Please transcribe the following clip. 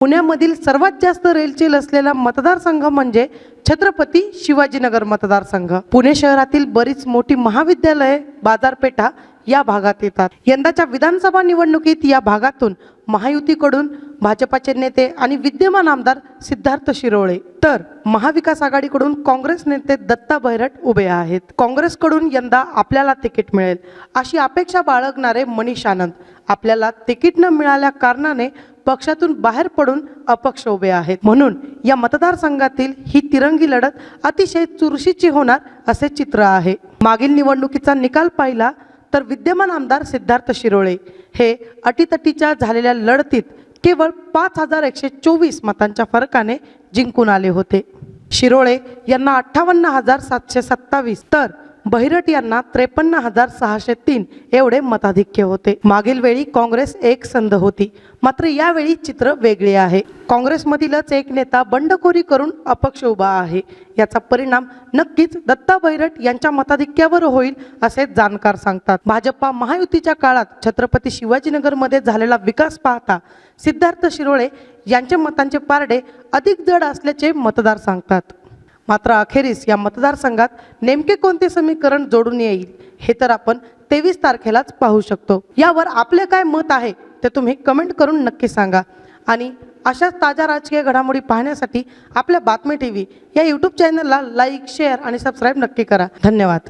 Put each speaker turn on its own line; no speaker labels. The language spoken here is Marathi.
पुण्यामधील सर्वात जास्त रेलचेल असलेला मतदारसंघ म्हणजे छत्रपती शिवाजीनगर मतदारसंघ. पुणे शहरातील बरीच मोठी महाविद्यालये बाजारपेठा या भागात येतात. यंदाच्या विधानसभा निवडणुकीत या भागातून महायुतीकडून भाजपाचे नेते आणि विद्यमान आमदार सिद्धार्थ शिरोळे तर महाविकास आघाडीकडून काँग्रेस नेते दत्ता बैरट उभे आहेत. काँग्रेसकडून यंदा आपल्याला तिकीट मिळेल अशी अपेक्षा बाळगणारे मनीष आनंद आपल्याला तिकीट न मिळाल्या कारणाने पक्षातून बाहेर पडून अपक्ष उभे आहेत. म्हणून या मतदारसंघातील ही तिरंगी लढत अतिशय चुरशीची होणार असे चित्र आहे. मागील निवडणुकीचा निकाल पाहिला तर विद्यमान आमदार सिद्धार्थ शिरोळे हे अटीतटीच्या झालेल्या लढतीत केवळ पाच हजार एकशे चोवीस मतांच्या फरकाने जिंकून आले होते. शिरोळे यांना अठ्ठावन्न हजार सातशे सत्तावीस तर बहिरट यांना त्रेपन्न हजार सहाशे तीन एवढे मताधिक्य होते. मागील वेळी काँग्रेस एक संध होती. मात्र यावेळी चित्र वेगळे आहे. काँग्रेसमधीलच एक नेता बंडखोरी करून अपक्ष उभा आहे. याचा परिणाम नक्कीच दत्ता बैरट यांच्या मताधिक्यावर होईल असे जाणकार सांगतात. भाजपा महायुतीच्या काळात छत्रपती शिवाजीनगरमध्ये झालेला विकास पाहता सिद्धार्थ शिरोळे यांच्या मतांचे पारडे अधिक जड असल्याचे मतदार सांगतात. मात्र अखेरीस या मतदारसंघात नेमके कोणते समीकरण जोडून येईल हे तर आपण तेवीस तारखेलाच पाहू शकतो. यावर आपले काय मत आहे ते तुम्ही कमेंट करून नक्की सांगा. आणि अशाच ताज्या राजकीय घडामोडी पाहण्यासाठी आपल्या बातमी टी व्ही या यूट्यूब चॅनलला लाईक शेअर आणि सबस्क्राईब नक्की करा. धन्यवाद.